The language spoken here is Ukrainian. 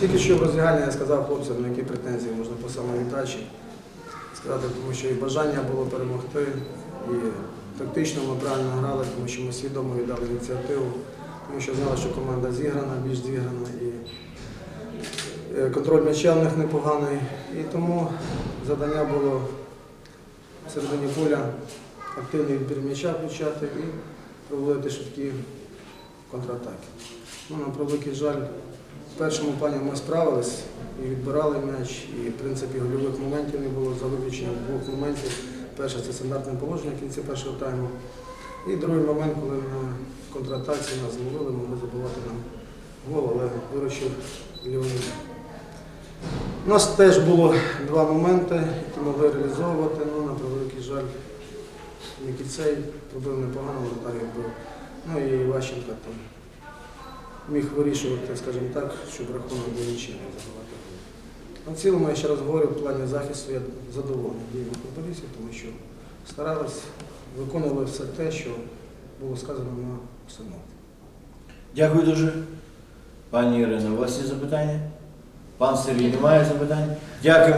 Тільки що в роздягальні я сказав хлопцям, на які претензії можна по самовіддачі сказати, тому що і бажання було перемогти, і тактично ми правильно грали, тому що ми свідомо віддали ініціативу, тому що знали, що команда зіграна, більш зіграна, і е, контроль м'яча в них непоганий. І тому завдання було в середині поля активний відбір м'яча включати і проводити швидкі контратаки. Ну, на превеликий жаль, в першому плані ми справились і відбирали м'яч, і в принципі гольових моментів не було за виключенням двох моментів. Перше це стандартне положення в кінці першого тайму. І другий момент, коли на контратаці нас зловили, могли забувати нам гол, але виручив Леонід. У нас теж було два моменти, які могли реалізовувати, але на превеликий жаль, Мікіцей пробив непогано, воротар бив. Ну і Ващенко там міг вирішувати, скажімо так, щоб рахунок був нічим не забивати. На Ну, цілому, я ще раз говорю, в плані захисту я задоволений діями футболістів, тому що старались, виконували все те, що було сказано на установці. Дякую дуже. Пані Ірино, у вас є запитання? Пан Сергій, немає запитань? Дякую.